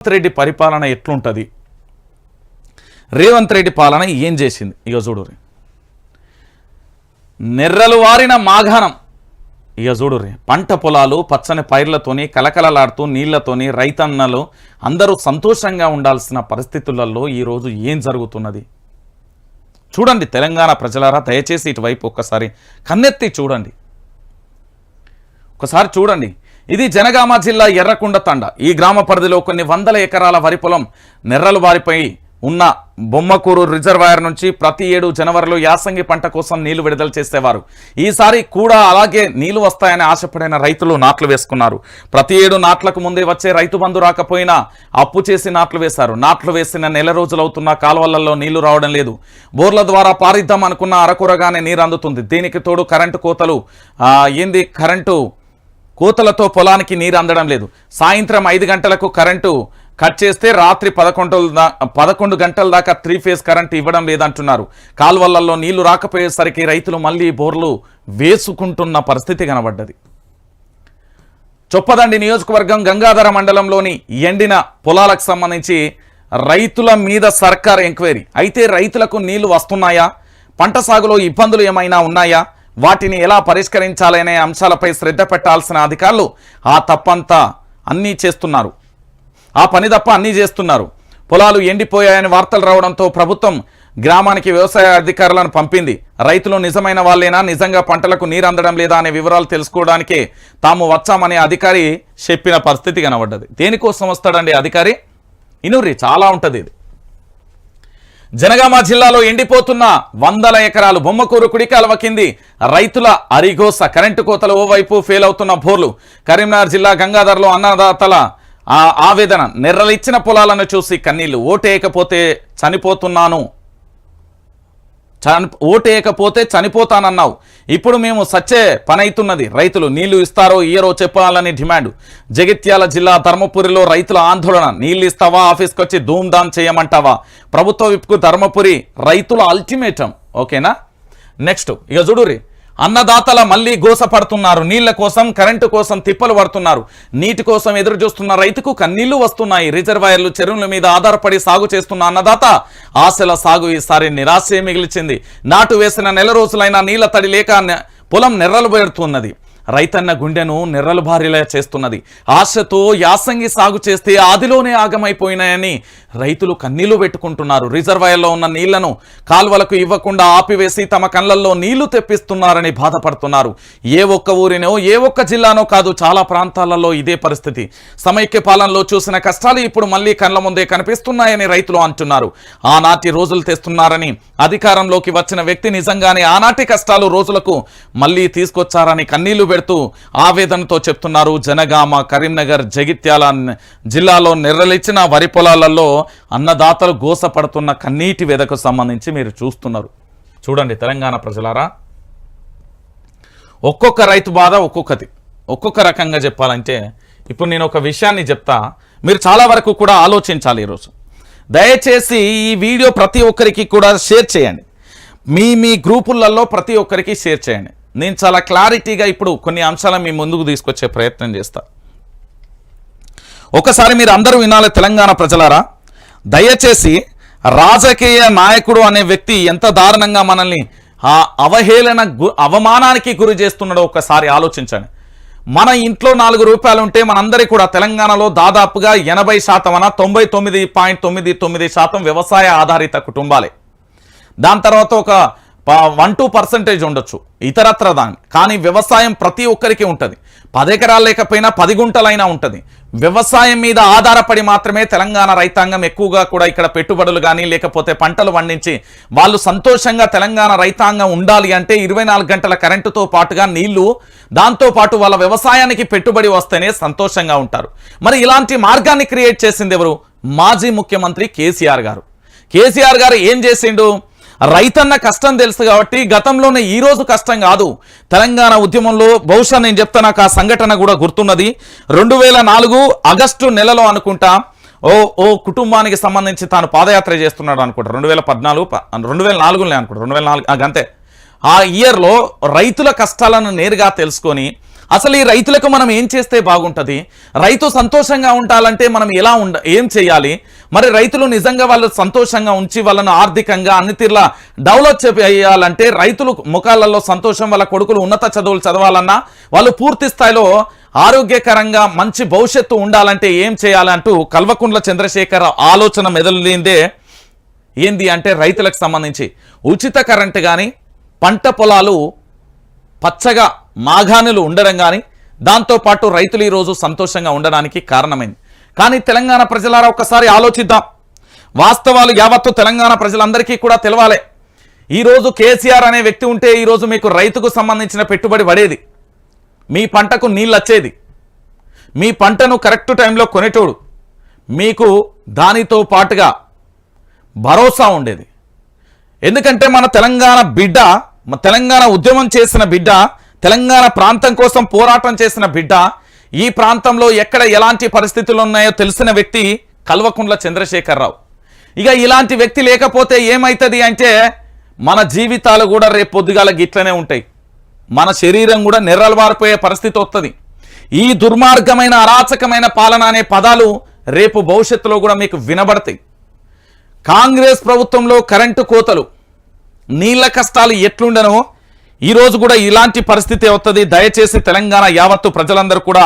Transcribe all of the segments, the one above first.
రేవంత్ రెడ్డి పరిపాలన ఎట్లుంటుంది? రేవంత్ రెడ్డి పాలన ఏం చేసింది? ఇక చూడుర్రి నెర్రలు వారిన మాఘానం. ఇక చూడుర్రి పంట పొలాలు పచ్చని పైర్లతోని కలకలలాడుతూ నీళ్ళతోని రైతన్నలు అందరూ సంతోషంగా ఉండాల్సిన పరిస్థితులలో ఈరోజు ఏం జరుగుతున్నది? చూడండి తెలంగాణ ప్రజలారా దయచేసి ఇటువైపు ఒక్కసారి కన్నెత్తి చూడండి. ఒకసారి చూడండి. ఇది జనగామ జిల్లా ఎర్రకుండ తండ. ఈ గ్రామ పరిధిలో కొన్ని వందల ఎకరాల వరి పొలం నెర్రలు వారిపై ఉన్న బొమ్మకూరు రిజర్వాయర్ నుంచి ప్రతి ఏడు జనవరిలో యాసంగి పంట కోసం నీళ్ళు విడుదల చేసేవారు. ఈసారి కూడా అలాగే నీళ్ళు వస్తాయని ఆశపడిన రైతులు నాట్లు వేసుకున్నారు. ప్రతి ఏడు నాట్లకు ముందే వచ్చే రైతు బంధు రాకపోయినా అప్పు చేసి నాట్లు వేశారు. నాట్లు వేసిన నెల రోజులవుతున్న కాలువలలో నీళ్ళు రావడం లేదు. బోర్ల ద్వారా పారిద్దాం అనుకున్న అరకొరగానే నీరు అందుతుంది దీనికి తోడు కరెంటు కోతలు ఏంది? కరెంటు కోతలతో పొలానికి నీరు అందడం లేదు. సాయంత్రం ఐదు గంటలకు కరెంటు కట్ చేస్తే రాత్రి పదకొండు పదకొండు గంటల దాకా త్రీ ఫేజ్ కరెంటు ఇవ్వడం లేదంటున్నారు. కాల్వలలో నీళ్ళు రాకపోయేసరికి రైతులు మళ్ళీ బోర్లు వేసుకుంటున్న పరిస్థితి కనబడ్డది. చొప్పదండి నియోజకవర్గం గంగాధర మండలంలోని ఎండిన పొలాలకు సంబంధించి రైతుల మీద సర్కార్ ఎంక్వైరీ. అయితే రైతులకు నీళ్ళు వస్తున్నాయా? పంట సాగులో ఇబ్బందులు ఏమైనా ఉన్నాయా? వాటిని ఎలా పరిష్కరించాలనే అంశాలపై శ్రద్ధ పెట్టాల్సిన అధికారులు ఆ తప్పంతా అన్నీ చేస్తున్నారు. ఆ పని తప్ప అన్నీ చేస్తున్నారు. పొలాలు ఎండిపోయాయని వార్తలు రావడంతో ప్రభుత్వం గ్రామానికి వ్యవసాయ అధికారులను పంపింది. రైతులు నిజమైన వాళ్ళేనా? నిజంగా పంటలకు నీరు అందడం లేదా అనే వివరాలు తెలుసుకోవడానికే తాము వచ్చామనే అధికారి చెప్పిన పరిస్థితి కనబడ్డది. దేనికోసం వస్తాడండి అధికారి? ఇనుర్రి చాలా ఉంటుంది ఇది. జనగామ జిల్లాలో ఎండిపోతున్న వందల ఎకరాలు బొమ్మకూరు కుడికాలవ కింది రైతుల అరిగోస కరెంటు కోతలు ఓవైపు ఫెయిల్ అవుతున్న బోర్లు. కరీంనగర్ జిల్లా గంగాధర్లో అన్నదాతల ఆవేదన. నిర్రలిచ్చిన పొలాలను చూసి కన్నీళ్ళు ఓటేయకపోతే చనిపోతున్నాను చని ఓటేయకపోతే చనిపోతానన్నావు. ఇప్పుడు మేము సచ్చే పనైతున్నది. రైతులు నీళ్ళు ఇస్తారో ఇయ్యరో చెప్పాలని డిమాండ్. జగిత్యాల జిల్లా ధర్మపురిలో రైతుల ఆందోళన. నీళ్ళు ఇస్తావా? ఆఫీస్కి వచ్చి ధూమ్ధామ్ చేయమంటావా? ప్రభుత్వ విప్కు ధర్మపురి రైతుల అల్టిమేటం. ఓకేనా? నెక్స్ట్. ఇక చూడురి అన్నదాతల మళ్ళీ గోసపడుతున్నారు నీళ్ళ కోసం కరెంటు కోసం తిప్పలు పడుతున్నారు. నీటి కోసం ఎదురు చూస్తున్న రైతుకు కన్నీళ్ళు వస్తున్నాయి. రిజర్వాయర్లు చెరువుల మీద ఆధారపడి సాగు చేస్తున్న అన్నదాత ఆశల సాగు ఈసారి నిరాశే మిగిల్చింది. నాటు వేసిన నెల రోజులైనా నీళ్ళ తడి లేక పొలం నెర్రలు పెడుతున్నది రైతన్న గుండెను నెర్రలు భారీలా చేస్తున్నది. ఆశతో యాసంగి సాగు చేస్తే ఆదిలోనే ఆగమైపోయినాయని రైతులు కన్నీళ్ళు పెట్టుకుంటున్నారు. రిజర్వాయర్లో ఉన్న నీళ్ళను కాల్వలకు ఇవ్వకుండా ఆపివేసి తమ కళ్ళల్లో నీళ్ళు తెప్పిస్తున్నారని బాధపడుతున్నారు. ఏ ఒక్క ఊరినో ఏ ఒక్క జిల్లానో కాదు చాలా ప్రాంతాలలో ఇదే పరిస్థితి. సమైక్య పాలనలో చూసిన కష్టాలు ఇప్పుడు మళ్ళీ కళ్ళ ముందే కనిపిస్తున్నాయని రైతులు అంటున్నారు. ఆనాటి రోజులు తెస్తున్నారని అధికారంలోకి వచ్చిన వ్యక్తి నిజంగానే ఆనాటి కష్టాలు రోజులకు మళ్ళీ తీసుకొచ్చారని కన్నీళ్ళు పెడుతూ ఆవేదనతో చెప్తున్నారు. జనగామ కరీంనగర్ జగిత్యాల జిల్లాలో నెర్రలిచ్చిన వరి పొలాలలో అన్నదాతలు గోసపడుతున్న కన్నీటి వెదకు సంబంధించి మీరు చూస్తున్నారు. చూడండి తెలంగాణ ప్రజలారా. ఒక్కొక్క రైతు బాధ ఒక్కొక్కటి. ఒక్కొక్క రకంగా చెప్పాలంటే ఇప్పుడు నేను ఒక విషయాన్ని చెప్తా. మీరు చాలా వరకు కూడా ఆలోచించాలి ఈరోజు. దయచేసి ఈ వీడియో ప్రతి ఒక్కరికి కూడా షేర్ చేయండి. మీ మీ గ్రూపులలో ప్రతి ఒక్కరికి షేర్ చేయండి. నేను చాలా క్లారిటీగా ఇప్పుడు కొన్ని అంశాలను మీ ముందుకు తీసుకొచ్చే ప్రయత్నం చేస్తా. ఒకసారి మీరు అందరూ వినాలి తెలంగాణ ప్రజలారా. దయచేసి రాజకీయ నాయకుడు అనే వ్యక్తి ఎంత దారుణంగా మనల్ని ఆ అవహేళన గు- అవమానానికి గురి చేస్తున్నాడో ఒకసారి ఆలోచించండి. మన ఇంట్లో నాలుగు రూపాయలు ఉంటే మనందరి కూడా తెలంగాణలో దాదాపుగా ఎనభై శాతం అన తొంభై తొమ్మిది పాయింట్ తొమ్మిది తొమ్మిది శాతం వ్యవసాయ ఆధారిత కుటుంబాలే. దాని తర్వాత ఒక వన్ టూ పర్సెంటేజ్ ఉండొచ్చు. ఇతరత్ర దాని. కానీ వ్యవసాయం ప్రతి ఒక్కరికి ఉంటుంది. పది ఎకరాలు లేకపోయినా పది గుంటలైనా ఉంటుంది. వ్యవసాయం మీద ఆధారపడి మాత్రమే తెలంగాణ రైతాంగం ఎక్కువగా కూడా ఇక్కడ పెట్టుబడులు కానీ లేకపోతే పంటలు పండించి వాళ్ళు సంతోషంగా తెలంగాణ రైతాంగం ఉండాలి అంటే ఇరవై గంటల కరెంటుతో పాటుగా నీళ్ళు దాంతోపాటు వాళ్ళ వ్యవసాయానికి పెట్టుబడి వస్తేనే సంతోషంగా ఉంటారు. మరి ఇలాంటి మార్గాన్ని క్రియేట్ చేసింది ఎవరు? మాజీ ముఖ్యమంత్రి కేసీఆర్ గారు. కేసీఆర్ గారు ఏం చేసిండు? రైతన్న కష్టం తెలుసు కాబట్టి గతంలోనే ఈ రోజు కష్టం కాదు. తెలంగాణ ఉద్యమంలో బహుశా నేను చెప్తా నాకు ఆ సంఘటన కూడా గుర్తున్నది. రెండు వేల నాలుగు ఆగస్టు నెలలో అనుకుంటా ఓ ఓ కుటుంబానికి సంబంధించి తాను పాదయాత్ర చేస్తున్నాడు అనుకుంటా. రెండు వేల పద్నాలుగు రెండు వేల నాలుగులే అనుకుంటా. రెండు వేల నాలుగు అంతే ఆ ఇయర్లో రైతుల కష్టాలను నేరుగా తెలుసుకొని అసలు ఈ రైతులకు మనం ఏం చేస్తే బాగుంటుంది? రైతు సంతోషంగా ఉండాలంటే మనం ఎలా ఉండ ఏం చేయాలి? మరి రైతులు నిజంగా వాళ్ళు సంతోషంగా ఉంచి వాళ్ళను ఆర్థికంగా అన్ని తీర్లా డెవలప్ చేయాలంటే రైతులు ముఖాలలో సంతోషం వాళ్ళ కొడుకులు ఉన్నత చదువులు చదవాలన్నా వాళ్ళు పూర్తి స్థాయిలో ఆరోగ్యకరంగా మంచి భవిష్యత్తు ఉండాలంటే ఏం చేయాలంటూ కల్వకుండ్ల చంద్రశేఖర్ ఆలోచన మెదలుందే ఏంది అంటే రైతులకు సంబంధించి. ఉచిత కరెంటు కానీ పంట పొలాలు పచ్చగా మాఘానులు ఉండడం కానీ దాంతోపాటు రైతులు ఈరోజు సంతోషంగా ఉండడానికి కారణమైంది. కానీ తెలంగాణ ప్రజలారా ఒక్కసారి ఆలోచిద్దాం. వాస్తవాలు యావత్తు తెలంగాణ ప్రజలందరికీ కూడా తెలవాలి. ఈరోజు కేసీఆర్ అనే వ్యక్తి ఉంటే ఈరోజు మీకు రైతుకు సంబంధించిన పెట్టుబడి పడేది. మీ పంటకు నీళ్ళు వచ్చేది. మీ పంటను కరెక్ట్ టైంలో కొనేటోడు. మీకు దానితో పాటుగా భరోసా ఉండేది. ఎందుకంటే మన తెలంగాణ బిడ్డ తెలంగాణ ఉద్యమం చేసిన బిడ్డ తెలంగాణ ప్రాంతం కోసం పోరాటం చేసిన బిడ్డ ఈ ప్రాంతంలో ఎక్కడ ఎలాంటి పరిస్థితులు ఉన్నాయో తెలిసిన వ్యక్తి కల్వకుండ్ల చంద్రశేఖరరావు. ఇక ఇలాంటి వ్యక్తి లేకపోతే ఏమవుతుంది అంటే మన జీవితాలు కూడా రేపు పొద్దుగాల గిట్లనే ఉంటాయి. మన శరీరం కూడా నెర్రలవారిపోయే పరిస్థితి వస్తుంది ఈ దుర్మార్గమైన అరాచకమైన పాలన అనే పదాలు రేపు భవిష్యత్తులో కూడా మీకు వినబడతాయి. కాంగ్రెస్ ప్రభుత్వంలో కరెంటు కోతలు నీళ్ళ కష్టాలు ఎట్లుండనో ఈరోజు కూడా ఇలాంటి పరిస్థితి అవుతుంది. దయచేసి తెలంగాణ యావత్తు ప్రజలందరూ కూడా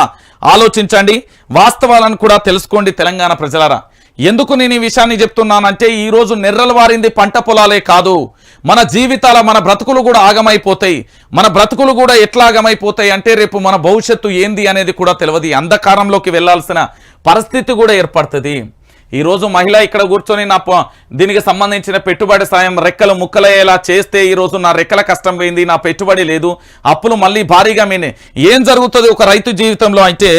ఆలోచించండి. వాస్తవాలను కూడా తెలుసుకోండి తెలంగాణ ప్రజలరా. ఎందుకు నేను ఈ విషయాన్ని చెప్తున్నానంటే ఈరోజు నెర్రలు వారింది పంట పొలాలే కాదు. మన జీవితాల మన బ్రతుకులు కూడా ఆగమైపోతాయి. మన బ్రతుకులు కూడా ఎట్లా ఆగమైపోతాయి అంటే రేపు మన భవిష్యత్తు ఏంది అనేది కూడా తెలియదు అంధకారంలోకి వెళ్ళాల్సిన పరిస్థితి కూడా ఏర్పడుతుంది. ఈరోజు మహిళ ఇక్కడ కూర్చొని నా దీనికి సంబంధించిన పెట్టుబడి సాయం రెక్కలు ముక్కలయ్యేలా చేస్తే ఈరోజు నా రెక్కల కష్టం పోయింది నా పెట్టుబడి లేదు అప్పులు మళ్ళీ భారీగా మీనే. ఏం జరుగుతుంది ఒక రైతు జీవితంలో అయితే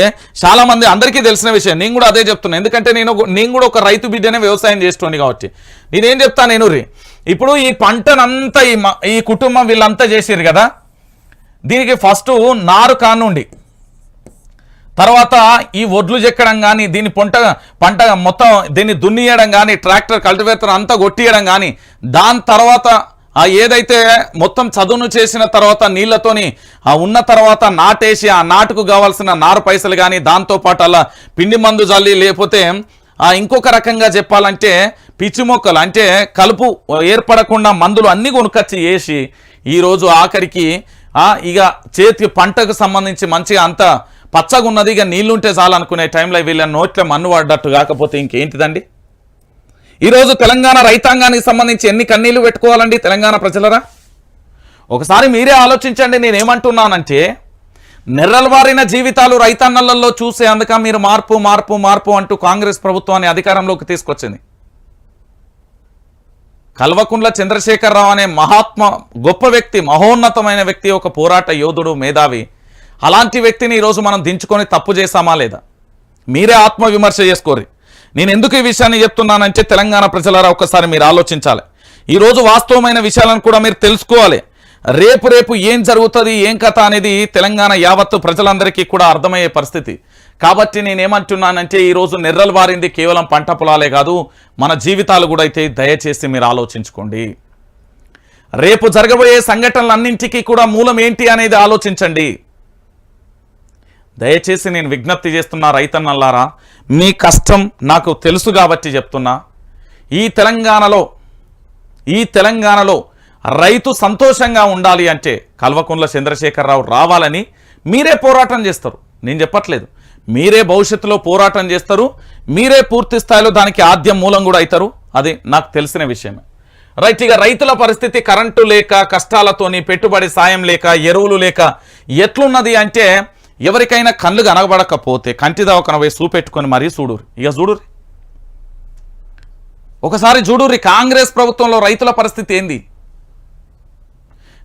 చాలా మంది అందరికీ తెలిసిన విషయం నేను కూడా అదే చెప్తున్నా. ఎందుకంటే నేను నేను కూడా ఒక రైతు బిడ్డనే వ్యవసాయం చేస్తుంది కాబట్టి. నేనేం చెప్తాను నేను రీ ఇప్పుడు ఈ పంటనంతా ఈ మ- ఈ కుటుంబం వీళ్ళంతా చేసిరు కదా? దీనికి ఫస్ట్ నారు కానుండి. తర్వాత ఈ ఒడ్లు చెక్కడం కానీ దీని పొంట పంట మొత్తం దీన్ని దున్నియడం కానీ ట్రాక్టర్ కల్టివేటర్ అంతా కొట్టియడం కానీ దాని తర్వాత ఆ ఏదైతే మొత్తం చదువును చేసిన తర్వాత నీళ్ళతోని ఆ ఉన్న తర్వాత నాటేసి ఆ నాటుకు కావాల్సిన నారు పైసలు కానీ దాంతోపాటు అలా పిండి మందు జల్లి లేకపోతే ఆ ఇంకొక రకంగా చెప్పాలంటే పిచ్చి మొక్కలు అంటే కలుపు ఏర్పడకుండా మందులు అన్నీ కొనుకొచ్చి వేసి ఈరోజు ఆఖరికి ఇక చేతికి పంటకు సంబంధించి మంచిగా అంత పచ్చగా ఉన్నది ఇక నీళ్ళుంటే చాలు అనుకునే టైంలో వీళ్ళ నోట్ల మన్ను పడ్డట్టు కాకపోతే ఇంకేంటిదండి? ఈరోజు తెలంగాణ రైతాంగానికి సంబంధించి ఎన్ని కన్నీళ్ళు పెట్టుకోవాలండి తెలంగాణ ప్రజలరా? ఒకసారి మీరే ఆలోచించండి నేనేమంటున్నానంటే నెర్రలవారిన జీవితాలు రైతన్నలలో చూసే అందుక మీరు మార్పు మార్పు మార్పు అంటూ కాంగ్రెస్ ప్రభుత్వాన్ని అధికారంలోకి తీసుకొచ్చింది. కల్వకుంట్ల చంద్రశేఖరరావు అనే మహాత్మ గొప్ప వ్యక్తి మహోన్నతమైన వ్యక్తి ఒక పోరాట యోధుడు మేధావి. అలాంటి వ్యక్తిని ఈరోజు మనం దించుకొని తప్పు చేశామా లేదా? మీరే ఆత్మ విమర్శ చేసుకోరి నేను ఎందుకు ఈ విషయాన్ని చెప్తున్నానంటే తెలంగాణ ప్రజలారా ఒక్కసారి మీరు ఆలోచించాలి. ఈరోజు వాస్తవమైన విషయాలను కూడా మీరు తెలుసుకోవాలి. రేపు రేపు ఏం జరుగుతుంది ఏం కథ అనేది తెలంగాణ యావత్తు ప్రజలందరికీ కూడా అర్థమయ్యే పరిస్థితి. కాబట్టి నేనేమంటున్నానంటే ఈరోజు నెర్రలు వారింది కేవలం పంట పొలాలే కాదు మన జీవితాలు కూడా అయితే దయచేసి మీరు ఆలోచించుకోండి. రేపు జరగబోయే సంఘటనలన్నింటికీ కూడా మూలం ఏంటి అనేది ఆలోచించండి. దయచేసి నేను విజ్ఞప్తి చేస్తున్నా రైతన్నల్లారా మీ కష్టం నాకు తెలుసు కాబట్టి చెప్తున్నా. ఈ తెలంగాణలో ఈ తెలంగాణలో రైతు సంతోషంగా ఉండాలి అంటే కల్వకుంట్ల చంద్రశేఖరరావు రావాలని మీరే పోరాటం చేస్తారు. నేను చెప్పట్లేదు. మీరే భవిష్యత్తులో పోరాటం చేస్తారు. మీరే పూర్తి స్థాయిలో దానికి ఆద్యం మూలం కూడా అవుతారు. అది నాకు తెలిసిన విషయమే. రైట్ ఇక రైతుల పరిస్థితి కరెంటు లేక కష్టాలతోని పెట్టుబడి సాయం లేక ఎరువులు లేక ఎట్లున్నది అంటే ఎవరికైనా కళ్ళు కనబడకపోతే కంటి దవకన పోయి చూపెట్టుకొని మరీ చూడురు ఇక చూడుర్రి. ఒకసారి చూడుర్రి కాంగ్రెస్ ప్రభుత్వంలో రైతుల పరిస్థితి ఏంది?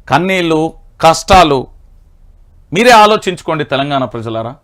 కన్నీళ్ళు కష్టాలు మీరే ఆలోచించుకోండి తెలంగాణ ప్రజలారా.